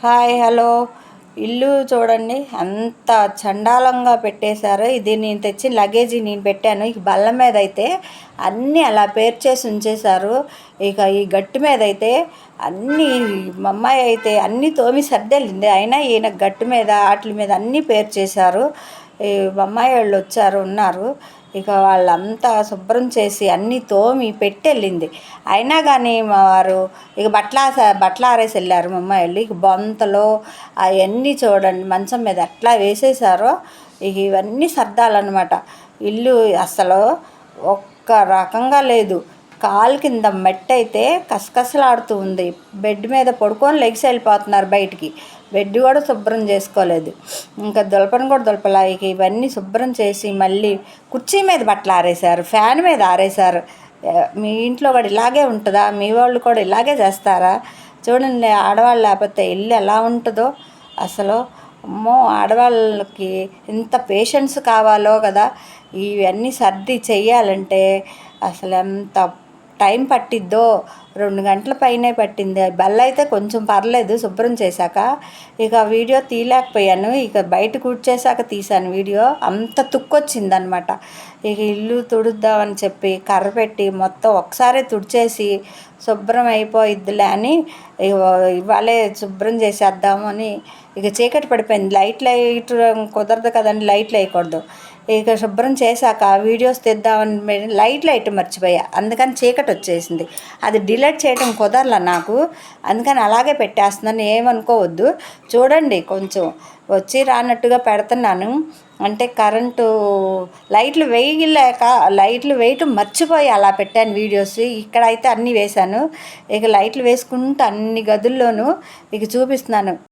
Hi hello. ఇల్లు చూడండి అంత చండాలంగా పెట్టేశారు. ఇది నేను తెచ్చిన లగేజీ నేను పెట్టాను. ఈ బల్ల మీద అయితే అన్నీ అలా పేర్చేసి ఉంచేశారు. ఇక ఈ గట్టు మీద అయితే అన్నీ మా అమ్మాయి అయితే అన్నీ తోమి సర్దెళ్ళింది. అయినా ఈయన గట్టు మీద ఆటల మీద అన్నీ పేర్చేశారు. మా అమ్మాయి వాళ్ళు వచ్చారు ఉన్నారు. ఇక వాళ్ళంతా శుభ్రం చేసి అన్నీ తోమి పెట్టి వెళ్ళింది అయినా కానీ మా వారు ఇక బట్టల బట్టలు ఆరేసి వెళ్ళారు మా అమ్మాయి వాళ్ళు. ఇక బొంతలు అవన్నీ చూడండి మంచం మీద ఎట్లా వేసేసారో ఇక ఇవన్నీ సర్దాలన్నమాట. ఇల్లు అసలు ఒక్క రకంగా లేదు. కాలు కింద మెట్ అయితే కసకసలాడుతూ ఉంది. బెడ్ మీద పడుకొని లెగ్స్ వెళ్ళిపోతున్నారు బయటికి. బెడ్ కూడా శుభ్రం చేసుకోలేదు. ఇంకా దులపన కూడా దులపలాయికి ఇవన్నీ శుభ్రం చేసి మళ్ళీ కుర్చీ మీద బట్టలు ఆరేశారు. ఫ్యాన్ మీద ఆరేశారు. మీ ఇంట్లో కూడా ఇలాగే ఉంటుందా? మీ వాళ్ళు కూడా ఇలాగే చేస్తారా? చూడండి ఆడవాళ్ళు లేకపోతే ఇల్లు ఎలా ఉంటుందో. అసలు అమ్మో ఆడవాళ్ళకి ఎంత పేషెన్స్ కావాలో కదా. ఇవన్నీ సర్ది చెయ్యాలంటే అసలు ఎంత టైం పట్టిద్దో? రెండు గంటల పైనే పట్టింది. బల్ల అయితే కొంచెం పర్లేదు శుభ్రం చేశాక. ఇక వీడియో తీయలేకపోయాను. ఇక బయట కూర్చేశాక తీశాను వీడియో. అంత తుక్కొచ్చిందనమాట. ఇక ఇల్లు తుడుద్దామని చెప్పి కర్ర పెట్టి మొత్తం ఒకసారి తుడిచేసి శుభ్రం అయిపోయిద్దిలే అని ఇవాళే శుభ్రం చేసేద్దాము అని ఇక చీకటి పడిపోయింది. లైట్ లైట్ కుదరదు కదండి లైట్లు వేయకూడదు ఇక శుభ్రం చేశాక వీడియోస్ తెద్దామని లైట్ లైట్ మర్చిపోయా. అందుకని చీకటి వచ్చేసింది. అది డిలీట్ చేయడం కుదరల నాకు. అందుకని అలాగే పెట్టేస్తున్నాను. ఏమనుకోవద్దు. చూడండి కొంచెం. వచ్చి రానట్టుగా పెడుతున్నాను. అంటే కరెంటు లైట్లు వేయలేక లైట్లు వేయటం మర్చిపోయి అలా పెట్టాను వీడియోస్. ఇక్కడ అయితే అన్నీ వేశాను. ఇక లైట్లు వేసుకుంటూ అన్ని గదుల్లోనూ ఇక చూపిస్తున్నాను.